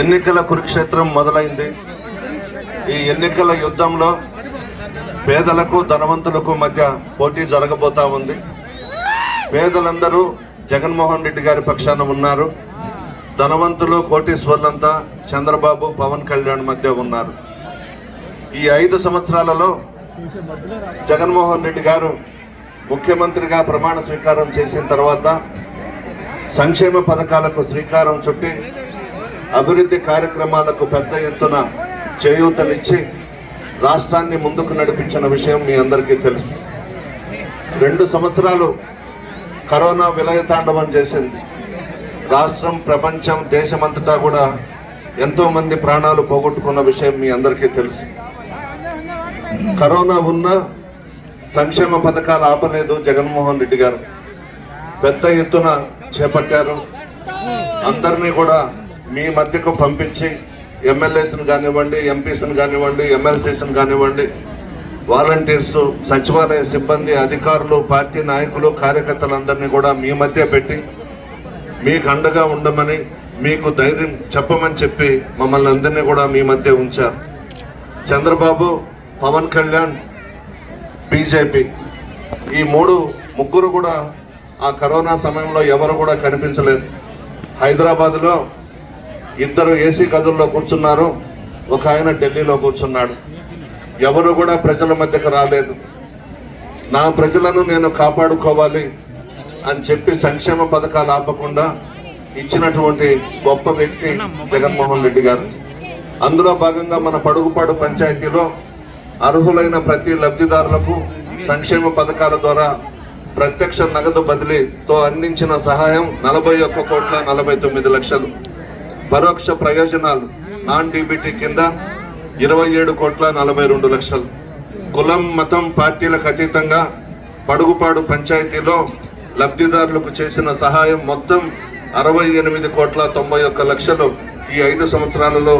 ఎన్నికల కురుక్షేత్రం మొదలైంది. ఈ ఎన్నికల యుద్ధంలో పేదలకు ధనవంతులకు మధ్య పోటీ జరగబోతా ఉంది. పేదలందరూ జగన్మోహన్ రెడ్డి గారి పక్షాన ఉన్నారు. ధనవంతులు కోటీశ్వర్లంతా చంద్రబాబు పవన్ కళ్యాణ్ మధ్య ఉన్నారు. ఈ ఐదు సంవత్సరాలలో జగన్మోహన్ రెడ్డి గారు ముఖ్యమంత్రిగా ప్రమాణ స్వీకారం చేసిన తర్వాత సంక్షేమ పథకాలకు శ్రీకారం చుట్టి అభివృద్ధి కార్యక్రమాలకు పెద్ద ఎత్తున చేయూతనిచ్చి రాష్ట్రాన్ని ముందుకు నడిపించిన విషయం మీ అందరికీ తెలుసు. రెండు సంవత్సరాలు కరోనా విలయతాండవం చేసింది. రాష్ట్రం ప్రపంచం దేశమంతటా కూడా ఎంతోమంది ప్రాణాలు పోగొట్టుకున్న విషయం మీ అందరికీ తెలుసు. కరోనా ఉన్న సంక్షేమ పథకాలు ఆపలేదు జగన్మోహన్ రెడ్డి గారు. పెద్ద ఎత్తున చేపట్టారు. అందరినీ కూడా మీ మధ్యకు పంపించి ఎమ్మెల్యేస్ని కానివ్వండి ఎంపీస్ని కానివ్వండి ఎమ్మెల్సీస్ని కానివ్వండి వాలంటీర్స్ సచివాలయ సిబ్బంది అధికారులు పార్టీ నాయకులు కార్యకర్తలందరినీ కూడా మీ మధ్య పెట్టి మీకు అండగా ఉండమని మీకు ధైర్యం చెప్పమని చెప్పి మమ్మల్ని అందరినీ కూడా మీ మధ్య ఉంచారు. చంద్రబాబు పవన్ కళ్యాణ్ బీజేపీ ఈ మూడు ముగ్గురు కూడా ఆ కరోనా సమయంలో ఎవరు కూడా కనిపించలేదు. హైదరాబాద్లో ఇద్దరు ఏసీ గదుల్లో కూర్చున్నారు. ఒక ఆయన ఢిల్లీలో కూర్చున్నాడు. ఎవరు కూడా ప్రజల మధ్యకు రాలేదు. నా ప్రజలను నేను కాపాడుకోవాలి అని చెప్పి సంక్షేమ పథకాలు ఆపకుండా ఇచ్చినటువంటి గొప్ప వ్యక్తి జగన్మోహన్ రెడ్డి గారు. అందులో భాగంగా మన పడుగుపాడు పంచాయతీలో అర్హులైన ప్రతి లబ్ధిదారులకు సంక్షేమ పథకాల ద్వారా ప్రత్యక్ష నగదు బదిలీతో అందించిన సహాయం నలభై ఒక్క కోట్ల నలభై తొమ్మిది లక్షలు. పరోక్ష ప్రయోజనాలు నాన్ డీబీటీ కింద ఇరవై ఏడు కోట్ల నలభై రెండు లక్షలు. కులం మతం పార్టీలకు అతీతంగా పడుగుపాడు పంచాయతీలో లబ్ధిదారులకు చేసిన సహాయం మొత్తం అరవై ఎనిమిది కోట్ల తొంభై ఒక్క లక్షలు. ఈ ఐదు సంవత్సరాలలో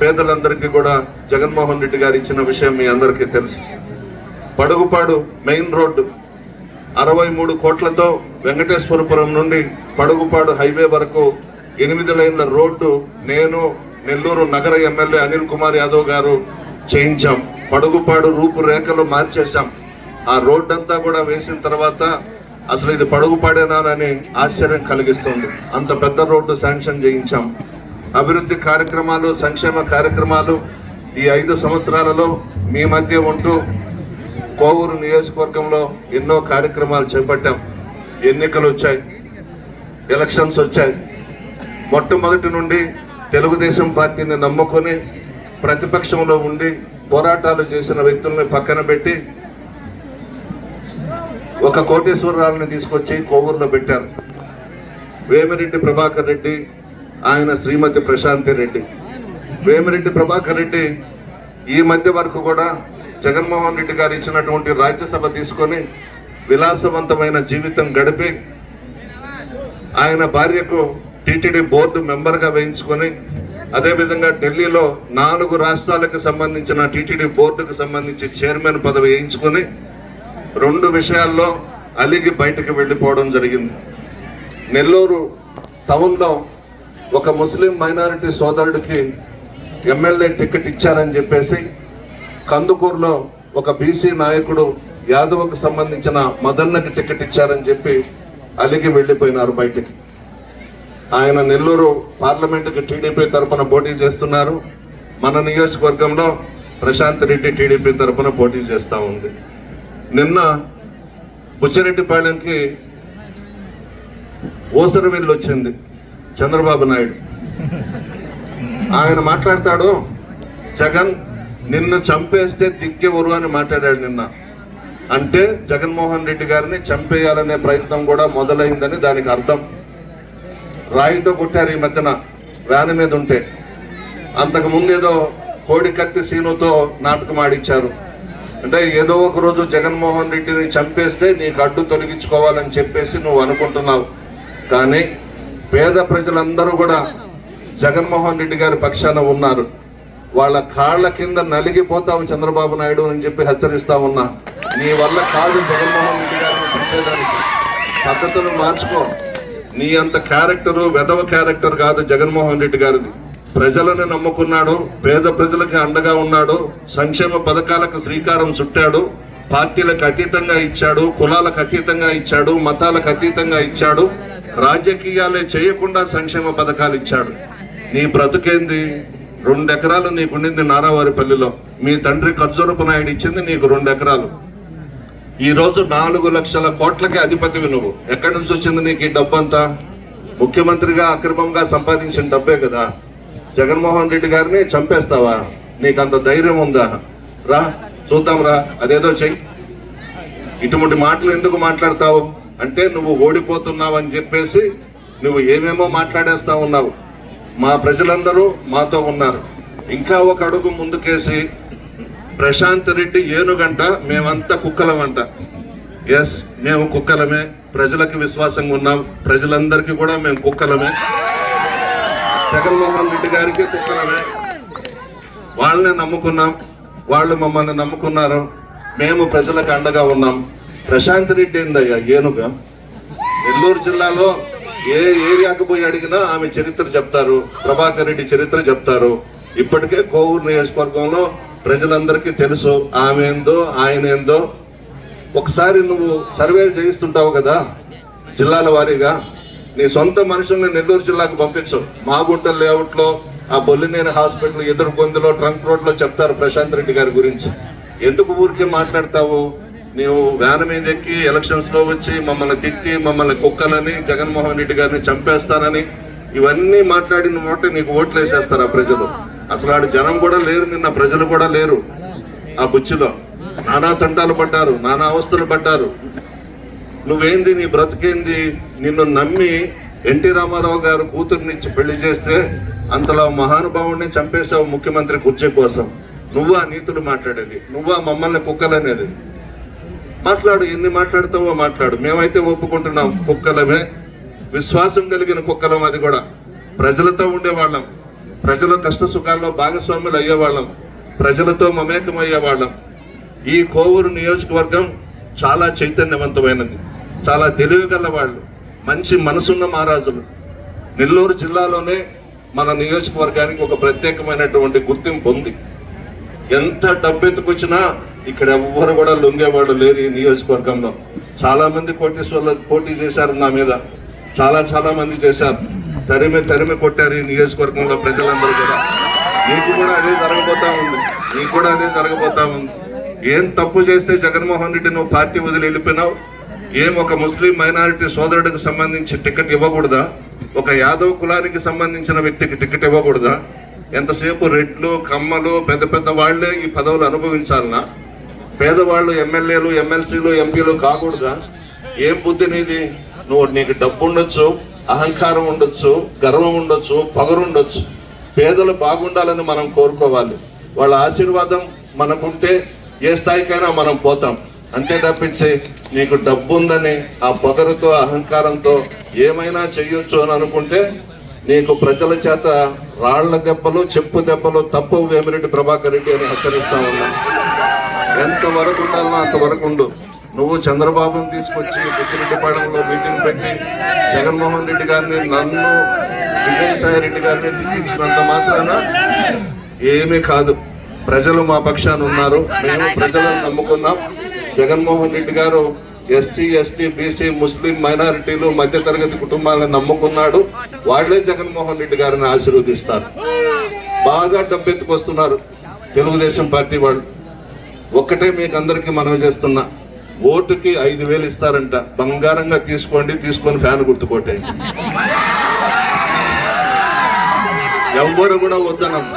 పేదలందరికీ కూడా జగన్మోహన్ రెడ్డి గారు ఇచ్చిన విషయం మీ అందరికీ తెలుసు. పడుగుపాడు మెయిన్ రోడ్డు అరవై మూడు కోట్లతో వెంకటేశ్వరపురం నుండి పడుగుపాడు హైవే వరకు ఎనిమిది లైన్ల రోడ్డు నేను నెల్లూరు నగర ఎమ్మెల్యే అనిల్ కుమార్ యాదవ్ గారు చేయించాం. పడుగుపాడు రూపురేఖలు మార్చేశాం. ఆ రోడ్డు అంతా కూడా వేసిన తర్వాత అసలు ఇది పడుగుపాడేనానని ఆశ్చర్యం కలిగిస్తుంది. అంత పెద్ద రోడ్డు శాంక్షన్ చేయించాం. అభివృద్ధి కార్యక్రమాలు సంక్షేమ కార్యక్రమాలు ఈ ఐదు సంవత్సరాలలో మీ మధ్య ఉంటూ కోవూరు నియోజకవర్గంలో ఎన్నో కార్యక్రమాలు చేపట్టాం. ఎన్నికలు వచ్చాయి. ఎలక్షన్స్ వచ్చాయి. మొట్టమొదటి నుండి తెలుగుదేశం పార్టీని నమ్ముకొని ప్రతిపక్షంలో ఉండి పోరాటాలు చేసిన వ్యక్తుల్ని పక్కన పెట్టి ఒక కోటేశ్వరరావుని తీసుకొచ్చి కోవూరులో పెట్టారు. వేమిరెడ్డి ప్రభాకర్ రెడ్డి ఆయన శ్రీమతి ప్రశాంతి రెడ్డి. వేమిరెడ్డి ప్రభాకర్ రెడ్డి ఈ మధ్య వరకు కూడా జగన్మోహన్ రెడ్డి గారు ఇచ్చినటువంటి రాజ్యసభ తీసుకొని విలాసవంతమైన జీవితం గడిపి ఆయన భార్యకు టీటీడీ బోర్డు మెంబర్గా వేయించుకొని అదేవిధంగా ఢిల్లీలో నాలుగు రాష్ట్రాలకు సంబంధించిన టీటీడీ బోర్డుకు సంబంధించి చైర్మన్ పదవి వేయించుకొని రెండు విషయాల్లో అలిగి బయటకు వెళ్ళిపోవడం జరిగింది. నెల్లూరు టౌన్లో ఒక ముస్లిం మైనారిటీ సోదరుడికి ఎమ్మెల్యే టికెట్ ఇచ్చారని చెప్పేసి కందుకూరులో ఒక బీసీ నాయకుడు యాదవ్కు సంబంధించిన మదన్నకి టికెట్ ఇచ్చారని చెప్పి అలిగి వెళ్ళిపోయినారు బయటికి. ఆయన నెల్లూరు పార్లమెంటుకి టీడీపీ తరపున పోటీ చేస్తున్నారు. మన నియోజకవర్గంలో ప్రశాంత్ రెడ్డి టీడీపీ తరపున పోటీ చేస్తూ ఉంది. నిన్న బుచ్చిరెడ్డిపాళెంకి ఓసరవెల్లి వచ్చింది చంద్రబాబు నాయుడు. ఆయన మాట్లాడతాడు జగన్ నిన్ను చంపేస్తే దిక్కెవరు అని మాట్లాడాడు నిన్న. అంటే జగన్మోహన్ రెడ్డి గారిని చంపేయాలనే ప్రయత్నం కూడా మొదలైందని దానికి అర్థం. రాయితో కొట్టారు ఈ మధ్యన వ్యాన్ మీద ఉంటే. అంతకు ముందేదో కోడి కత్తి సీనుతో నాటకం ఆడిచ్చారు అంటే ఏదో ఒక రోజు జగన్మోహన్ రెడ్డిని చంపేస్తే నీకు అడ్డు తొలగించుకోవాలని చెప్పేసి నువ్వు అనుకుంటున్నావు. కానీ పేద ప్రజలందరూ కూడా జగన్మోహన్ రెడ్డి గారి పక్షాన ఉన్నారు. వాళ్ళ కాళ్ళ కింద నలిగిపోతావు చంద్రబాబు నాయుడు అని చెప్పి హెచ్చరిస్తా ఉన్నా. నీ వల్ల కాదు జగన్మోహన్ రెడ్డి గారిని చంపేదానికి. పద్ధతులు మార్చుకో. నీ అంత క్యారెక్టరు వెదవ క్యారెక్టర్ కాదు జగన్మోహన్ రెడ్డి గారిది. ప్రజలను నమ్ముకున్నాడు పేద ప్రజలకి అండగా ఉన్నాడు సంక్షేమ పథకాలకు శ్రీకారం చుట్టాడు పార్టీలకు అతీతంగా ఇచ్చాడు కులాలకు అతీతంగా ఇచ్చాడు మతాలకు అతీతంగా ఇచ్చాడు రాజకీయాలే చేయకుండా సంక్షేమ పథకాలు ఇచ్చాడు. నీ బ్రతుకేంది? రెండు ఎకరాలు నీకుండింది నారావారిపల్లిలో. మీ తండ్రి ఖర్జూరపు నాయుడు ఇచ్చింది నీకు రెండు ఎకరాలు. ఈరోజు నాలుగు లక్షల కోట్లకి అధిపతివి నువ్వు. ఎక్కడి నుంచి వచ్చింది నీకు ఈ డబ్బంతా? ముఖ్యమంత్రిగా అక్రమంగా సంపాదించిన డబ్బే కదా. జగన్మోహన్ రెడ్డి గారిని చంపేస్తావా? నీకు అంత ధైర్యం ఉందా? రా చూద్దాం రా. అదేదో చెయ్యి ఇటువంటి మాటలు ఎందుకు మాట్లాడతావు? అంటే నువ్వు ఓడిపోతున్నావు అని చెప్పేసి నువ్వు ఏమేమో మాట్లాడేస్తా ఉన్నావు. మా ప్రజలందరూ మాతో ఉన్నారు. ఇంకా ఒక అడుగు ముందుకేసి ప్రశాంత్ రెడ్డి ఏనుగంట మేమంతా కుక్కలమంట. ఎస్ మేము కుక్కలమే. ప్రజలకు విశ్వాసంగా ఉన్నాం. ప్రజలందరికీ కూడా మేము కుక్కలమే. జగన్మోహన్ రెడ్డి గారికి కుక్కలమే. వాళ్ళనే నమ్ముకున్నాం. వాళ్ళు మమ్మల్ని నమ్ముకున్నారు. మేము ప్రజలకు అండగా ఉన్నాం. ప్రశాంత్ రెడ్డి ఏందయ్యా ఏనుగా? నెల్లూరు జిల్లాలో ఏ ఏరియాకు పోయి అడిగినా ఆమె చరిత్ర చెప్తారు. ప్రభాకర్ రెడ్డి చరిత్ర చెప్తారు. ఇప్పటికే కోవూరు నియోజకవర్గంలో ప్రజలందరికీ తెలుసు ఆమె ఏందో ఆయన ఏందో ఒకసారి నువ్వు సర్వేలు చేయిస్తుంటావు కదా జిల్లాల వారీగా. నీ సొంత మనుషుల్ని నెల్లూరు జిల్లాకు పంపించు. మాగుంట లేఅవుట్లో ఆ బొల్లినేని హాస్పిటల్ ఎదురు గొంతులో ట్రంక్ రోడ్లో చెప్తారు ప్రశాంత్ రెడ్డి గారి గురించి. ఎందుకు ఊరికే మాట్లాడతావు? నీవు వ్యాన్ మీద ఎక్కి ఎలక్షన్స్లో వచ్చి మమ్మల్ని తిట్టి మమ్మల్ని కుక్కలని జగన్మోహన్ రెడ్డి గారిని చంపేస్తానని ఇవన్నీ మాట్లాడిన ఓటే నీకు ఓట్లు వేసేస్తారు ఆ ప్రజలు? అసలు ఆడు జనం కూడా లేరు నిన్న ప్రజలు కూడా లేరు. ఆ బుచ్చిలో. నానా తంటాలు పడ్డారు నానా అవస్థలు పడ్డారు. నువ్వేంది నీ బ్రతికేంది? నిన్ను నమ్మి ఎన్టీ రామారావు గారు కూతుర్నిచ్చి పెళ్ళి చేస్తే అంతలా మహానుభావుడిని చంపేశావు ముఖ్యమంత్రి కుర్చీ కోసం. నువ్వా నీతులు మాట్లాడేది? నువ్వా మమ్మల్ని కుక్కలనేది? మాట్లాడు ఎన్ని మాట్లాడతావో మాట్లాడు. మేమైతే ఒప్పుకుంటున్నాం కుక్కలమే. విశ్వాసం కలిగిన కుక్కలం అది కూడా. ప్రజలతో ఉండేవాళ్ళం ప్రజల కష్ట సుఖాల్లో భాగస్వాములు అయ్యేవాళ్ళం. ప్రజలతో మమేకం అయ్యేవాళ్ళం ఈ కోవూరు నియోజకవర్గం చాలా చైతన్యవంతమైనది. చాలా తెలివి వాళ్ళు. మంచి మనసున్న మహారాజులు. నెల్లూరు జిల్లాలోనే మన నియోజకవర్గానికి ఒక ప్రత్యేకమైనటువంటి గుర్తింపు ఉంది. ఎంత డబ్బెత్తుకొచ్చినా ఇక్కడ ఎవ్వరు కూడా లొంగేవాడు లేరు ఈ నియోజకవర్గంలో. చాలామంది కోటీశ్వర్లు పోటీ చేశారు నా మీద. చాలా చాలామంది చేశారు. తరిమి తరిమి కొట్టారు ఈ నియోజకవర్గంలో ప్రజలందరూ కూడా. నీకు కూడా అదే జరగబోతా ఉంది. నీకు కూడా అదే జరగబోతా ఉంది. ఏం తప్పు చేస్తే జగన్మోహన్ రెడ్డి నువ్వు పార్టీ వదిలి వెళ్ళిపోయినావు? ఏం ఒక ముస్లిం మైనారిటీ సోదరుడికి సంబంధించి టికెట్ ఇవ్వకూడదా? ఒక యాదవ్ కులానికి సంబంధించిన వ్యక్తికి టికెట్ ఇవ్వకూడదా? ఎంతసేపు రెడ్లు కమ్మలు పెద్ద పెద్ద వాళ్ళే ఈ పదవులు అనుభవించాలనా? పేదవాళ్ళు ఎమ్మెల్యేలు ఎమ్మెల్సీలు ఎంపీలు కాకూడదా? ఏం బుద్ధి నీది? నువ్వు నీకు డబ్బు ఉండొచ్చు అహంకారం ఉండొచ్చు గర్వం ఉండొచ్చు పగరుండొచ్చు పేదలు బాగుండాలని మనం కోరుకోవాలి. వాళ్ళ ఆశీర్వాదం మనకుంటే ఏ స్థాయికైనా మనం పోతాం. అంతే తప్పించి నీకు డబ్బు ఉందని ఆ పొగరుతో అహంకారంతో ఏమైనా చేయొచ్చు అని అనుకుంటే నీకు ప్రజల చేత రాళ్ళ దెబ్బలు చెప్పు దెబ్బలు తప్పవు వేమిరెడ్డి ప్రభాకర్ రెడ్డి అని హెచ్చరిస్తా ఉన్నాను ఎంత వరకు అంతవరకు ఉండు. నువ్వు చంద్రబాబుని తీసుకొచ్చి బుచ్చిరెడ్డిపాళెంలో మీటింగ్ పెట్టి జగన్మోహన్ రెడ్డి గారిని నన్ను విజయసాయి రెడ్డి గారిని తిప్పించినంత మాత్రాన ఏమీ కాదు. ప్రజలు మా పక్షాన ఉన్నారు. మేము ప్రజలను నమ్ముకున్నాం జగన్మోహన్ రెడ్డి గారు ఎస్సీ ఎస్టీ బీసీ ముస్లిం మైనారిటీలు మధ్యతరగతి కుటుంబాలను నమ్ముకున్నాడు. వాళ్ళే జగన్మోహన్ రెడ్డి గారిని ఆశీర్వదిస్తారు. బాగా డబ్బెత్తుకొస్తున్నారు తెలుగుదేశం పార్టీ వాళ్ళు. ఒక్కటే మీకు అందరికీ మనవి చేస్తున్నా. ఓటుకి ఐదు వేలు ఇస్తారంట. బంగారంగా తీసుకోండి తీసుకొని ఫ్యాన్ గుర్తుకోటండి ఎవ్వరు కూడా వద్దనద్దు.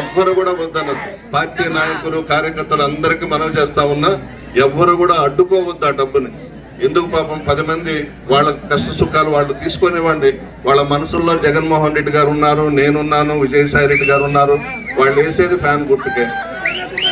ఎవ్వరు కూడా వద్దనద్దు. పార్టీ నాయకులు కార్యకర్తలు అందరికీ మనవి చేస్తా ఉన్నా ఎవ్వరు కూడా అడ్డుకోవద్దు ఆ డబ్బుని. ఎందుకు పాపం పది మంది వాళ్ళ కష్ట సుఖాలు వాళ్ళు తీసుకొనివ్వండి. వాళ్ళ మనసుల్లో జగన్మోహన్ రెడ్డి గారు ఉన్నారు నేనున్నాను విజయసాయి రెడ్డి గారు ఉన్నారు. వాళ్ళు వేసేది ఫ్యాన్ గుర్తుకే.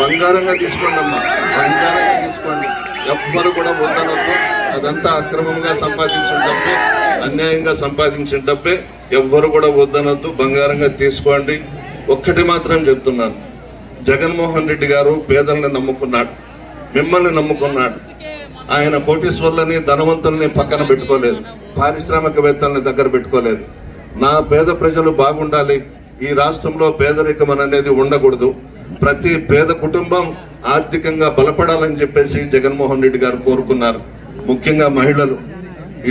బంగారంగా తీసుకోండి అమ్మా. బంగారంగా తీసుకోండి. ఎవ్వరు కూడా వద్దనద్దు అదంతా అక్రమంగా సంపాదించిన డబ్బే అన్యాయంగా సంపాదించిన డబ్బే. ఎవ్వరు కూడా వద్దనద్దు. బంగారంగా తీసుకోండి. ఒక్కటి మాత్రం చెప్తున్నాను. జగన్మోహన్ రెడ్డి గారు పేదల్ని నమ్ముకున్నాడు. మిమ్మల్ని నమ్ముకున్నాడు. ఆయన కోటీశ్వర్లని ధనవంతుల్ని పక్కన పెట్టుకోలేదు. పారిశ్రామికవేత్తల్ని దగ్గర పెట్టుకోలేదు. నా పేద ప్రజలు బాగుండాలి. ఈ రాష్ట్రంలో పేదరికం అనేది ఉండకూడదు. ప్రతి పేద కుటుంబం ఆర్థికంగా బలపడాలని చెప్పేసి జగన్మోహన్ రెడ్డి గారు కోరుకున్నారు. ముఖ్యంగా మహిళలు.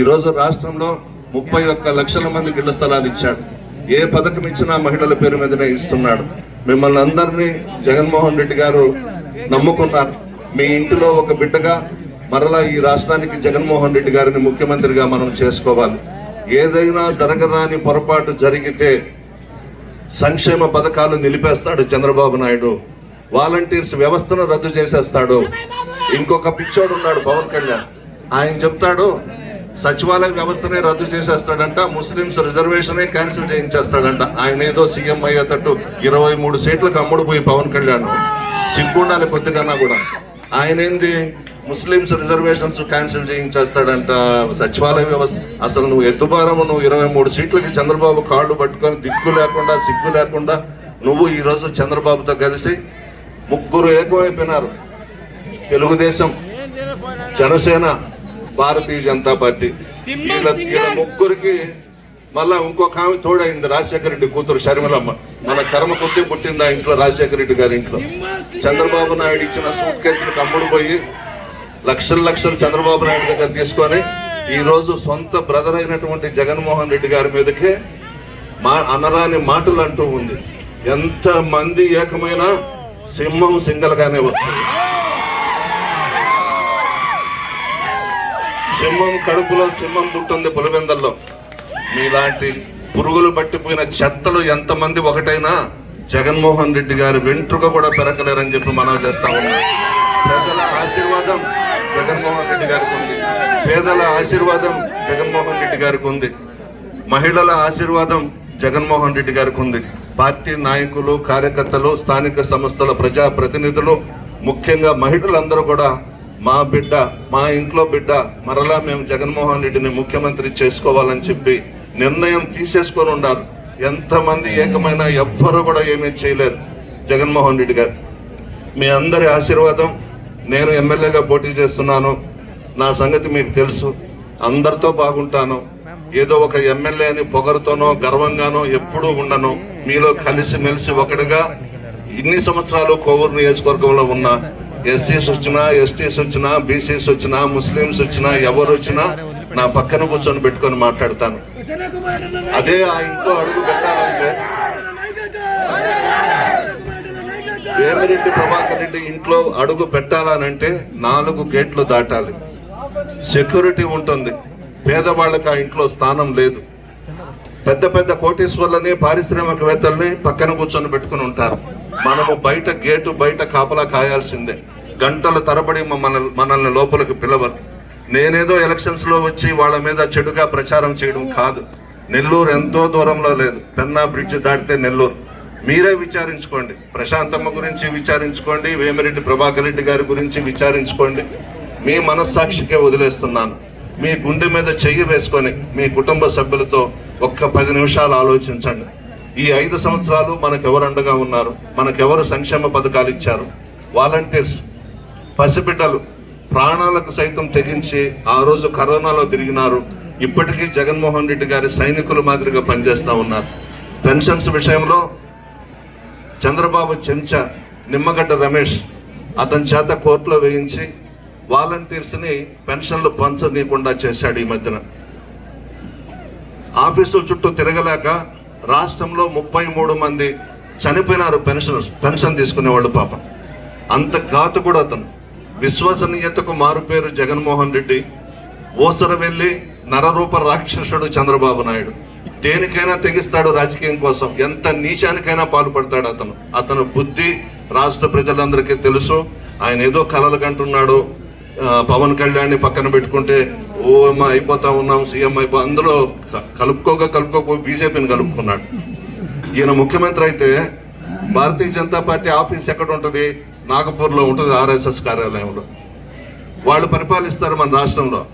ఈరోజు రాష్ట్రంలో ముప్పై ఒక్క లక్షల మందికి ఇళ్ళ స్థలాలు ఇచ్చాడు. ఏ పథకం ఇచ్చినా మహిళల పేరు మీదనే ఇస్తున్నాడు. మిమ్మల్ని అందరినీ జగన్మోహన్ రెడ్డి గారు నమ్ముకున్నారు. మీ ఇంటిలో ఒక బిడ్డగా మరలా ఈ రాష్ట్రానికి జగన్మోహన్ రెడ్డి గారిని ముఖ్యమంత్రిగా మనం చేసుకోవాలి. ఏదైనా జరగరాని పొరపాటు జరిగితే సంక్షేమ పథకాలు నిలిపేస్తాడు చంద్రబాబు నాయుడు. వాలంటీర్స్ వ్యవస్థను రద్దు చేసేస్తాడు. ఇంకొక పిచ్చోడు ఉన్నాడు పవన్ కళ్యాణ్. ఆయన చెప్తాడు సచివాలయ వ్యవస్థనే రద్దు చేసేస్తాడంట ముస్లింస్ రిజర్వేషనే క్యాన్సిల్ చేయించేస్తాడంట. ఆయన ఏదో సీఎం అయ్యేటట్టు ఇరవై మూడు సీట్లకు అమ్ముడు పోయి పవన్ కళ్యాణ్. సిగ్గుండాలి కొద్దిగా కూడా. ఆయన ఏంది? ముస్లింస్ రిజర్వేషన్స్ క్యాన్సిల్ చేయించేస్తాడంట. సచివాలయ వ్యవస్థ అసలు నువ్వు ఎత్తుబారము నువ్వు ఇరవై మూడు సీట్లకి చంద్రబాబు కాళ్ళు పట్టుకొని దిక్కు లేకుండా సిగ్గు లేకుండా నువ్వు ఈరోజు చంద్రబాబుతో కలిసి ముగ్గురు ఏకమైపోయినారు. తెలుగుదేశం జనసేన భారతీయ జనతా పార్టీ. వీళ్ళ వీళ్ళ ముగ్గురికి మళ్ళా ఇంకొక ఆమె తోడైంది రాజశేఖర రెడ్డి కూతురు షర్మిలమ్మ మన కర్మ కొద్ది పుట్టింది ఆ ఇంట్లో రాజశేఖర రెడ్డి గారి ఇంట్లో. చంద్రబాబు నాయుడు ఇచ్చిన సూట్ కేసులకు అమ్ముడు పోయి లక్షల లక్షలు చంద్రబాబు నాయుడు దగ్గర తీసుకొని ఈ రోజు సొంత బ్రదర్ అయినటువంటి జగన్మోహన్ రెడ్డి గారి మీదకే మా అనరాని మాటలు అంటూ ఉంది. ఎంత మంది ఏకమైనా సింహం సింగల్గానే వస్తుంది. సింహం కడుపులో సింహం పుట్టింది పులివెందల్లో. మీలాంటి పురుగులు పట్టిపోయిన చెత్తలు ఎంతమంది ఒకటైనా జగన్మోహన్ రెడ్డి గారు వెంట్రుక కూడా పెరగలేరని చెప్పి మనం చేస్తా ఉన్నాం. ప్రజల ఆశీర్వాదం జగన్మోహన్ రెడ్డి గారికి ఉంది. పేదల ఆశీర్వాదం జగన్మోహన్ రెడ్డి గారికి ఉంది. మహిళల ఆశీర్వాదం జగన్మోహన్ రెడ్డి గారికి ఉంది. పార్టీ నాయకులు కార్యకర్తలు స్థానిక సంస్థల ప్రజా ప్రతినిధులు ముఖ్యంగా మహిళలందరూ కూడా మా బిడ్డ మా ఇంట్లో బిడ్డ మరలా మేము జగన్మోహన్ రెడ్డిని ముఖ్యమంత్రి చేసుకోవాలని చెప్పి నిర్ణయం తీసేసుకొని ఉన్నారు. ఎంతమంది ఏకమైనా ఎవ్వరు కూడా ఏమీ చేయలేరు. జగన్మోహన్ రెడ్డి గారు మీ అందరి ఆశీర్వాదం నేను ఎమ్మెల్యేగా పోటీ చేస్తున్నాను. నా సంగతి మీకు తెలుసు. అందరితో బాగుంటాను. ఏదో ఒక ఎమ్మెల్యే అని పొగరుతోనో గర్వంగానో ఎప్పుడూ ఉండను. మీలో కలిసి మెలిసి ఒకటిగా ఇన్ని సంవత్సరాలు కోవూరు నియోజకవర్గంలో ఉన్న ఎస్సీస్ వచ్చినా ఎస్టీస్ వచ్చినా బీసీస్ వచ్చినా ముస్లిమ్స్ వచ్చినా ఎవరు వచ్చినా నా పక్కన కూర్చొని పెట్టుకొని మాట్లాడతాను. అదే ఆ ఇంట్లో అడుగు పెట్టాలంటే వేమిరెడ్డి ప్రభాకర్ రెడ్డి ఇంట్లో అడుగు పెట్టాలనంటే నాలుగు గేట్లు దాటాలి. సెక్యూరిటీ ఉంటుంది. పేదవాళ్ళకి ఆ ఇంట్లో స్థానం లేదు. పెద్ద పెద్ద కోటేశ్వర్లని పారిశ్రామికవేత్తల్ని పక్కన కూర్చొని పెట్టుకుని ఉంటారు. మనము బయట గేటు బయట కాపలా కాయాల్సిందే. గంటల తరబడి మన మనల్ని లోపలికి పిలవరు. నేనేదో ఎలక్షన్స్లో వచ్చి వాళ్ళ మీద చెడుగా ప్రచారం చేయడం కాదు. నెల్లూరు ఎంతో దూరంలో లేదు. పెన్నా బ్రిడ్జ్ దాటితే నెల్లూరు. మీరే విచారించుకోండి. ప్రశాంతమ్మ గురించి విచారించుకోండి. వేమిరెడ్డి ప్రభాకర్ రెడ్డి గారి గురించి విచారించుకోండి. మీ మనస్సాక్షికే వదిలేస్తున్నాను. మీ గుండె మీద చెయ్యి వేసుకొని మీ కుటుంబ సభ్యులతో ఒక్క పది నిమిషాలు ఆలోచించండి. ఈ ఐదు సంవత్సరాలు మనకెవరు అండగా ఉన్నారు? మనకెవరు సంక్షేమ పథకాలు ఇచ్చారు? వాలంటీర్స్ పసిబిడ్డలు ప్రాణాలకు సైతం తెగించి ఆ రోజు కరోనాలో తిరిగినారు. ఇప్పటికీ జగన్మోహన్ రెడ్డి గారి సైనికుల మాదిరిగా పనిచేస్తూ ఉన్నారు. పెన్షన్స్ విషయంలో చంద్రబాబు చెంచా నిమ్మగడ్డ రమేష్ అతని చేత కోర్టులో వేయించి వాలంటీర్స్ని పెన్షన్లు పంచనీయకుండా చేశాడు ఈ మధ్యన. ఆఫీసుల చుట్టూ తిరగలేక రాష్ట్రంలో ముప్పై మూడు మంది చనిపోయినారు పెన్షన్ పెన్షన్ తీసుకునేవాళ్ళు పాపం. అంత ఘాతుకుడు అతను. విశ్వసనీయతకు మారుపేరు జగన్మోహన్ రెడ్డి ఓసర వెళ్ళి నరరూప రాక్షసుడు చంద్రబాబు నాయుడు. దేనికైనా తెగిస్తాడు రాజకీయం కోసం. ఎంత నీచానికైనా పాల్పడతాడు అతను. అతను బుద్ధి రాష్ట్ర ప్రజలందరికీ తెలుసు. ఆయన ఏదో కలలు కంటున్నాడు పవన్ కళ్యాణ్ పక్కన పెట్టుకుంటే ఓ అమ్మ అయిపోతా ఉన్నాం సీఎం అయిపో అందులో కలుపుకోక కలుపుకోక బీజేపీని కలుపుకున్నాడు. ఈయన ముఖ్యమంత్రి అయితే భారతీయ జనతా పార్టీ ఆఫీస్ ఎక్కడ ఉంటుంది? నాగపూర్లో ఉంటుంది ఆర్ఎస్ఎస్ కార్యాలయంలో. వాళ్ళు పరిపాలిస్తారు మన రాష్ట్రంలో.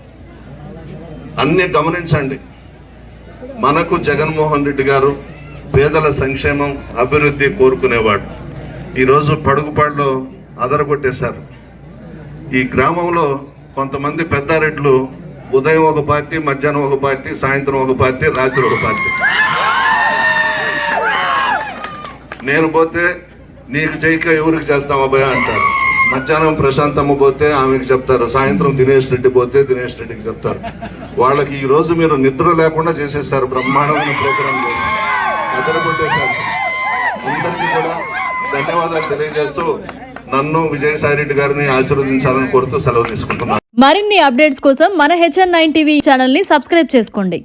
అన్ని గమనించండి. మనకు జగన్మోహన్ రెడ్డి గారు పేదల సంక్షేమం అభివృద్ధి కోరుకునేవాడు. ఈరోజు పడుగుపాడులో అదరగొట్టేశారు. ఈ గ్రామంలో కొంతమంది పెద్దారెడ్లు ఉదయం ఒక పార్టీ మధ్యాహ్నం ఒక పార్టీ సాయంత్రం ఒక పార్టీ రాత్రి ఒక పార్టీ. నేను పోతే నీకు చేయక ఎవరికి చేస్తాం అబ్బాయి అంటారు. మధ్యాహ్నం ప్రశాంతమ్మ పోతే ఆమెకి చెప్తారు. సాయంత్రం దినేష్ రెడ్డి పోతే దినేష్ రెడ్డికి చెప్తారు. వాళ్ళకి ఈ రోజు మీరు నిద్ర లేకుండా చేసేస్తారు. బ్రహ్మాండమైన ప్రోగ్రామ్ చేసి. అదరగొట్టేశారు అందరికీ కూడా ధన్యవాదాలు తెలియజేస్తూ నన్ను విజయసాయి రెడ్డి గారిని ఆశీర్వదించాలని కోరుతూ సెలవు తీసుకుంటున్నాను. మరిన్ని అప్డేట్స్ కోసం మన హెచ్ఎన్ నైన్ టీవీ ఛానల్ని సబ్స్క్రైబ్ చేసుకోండి.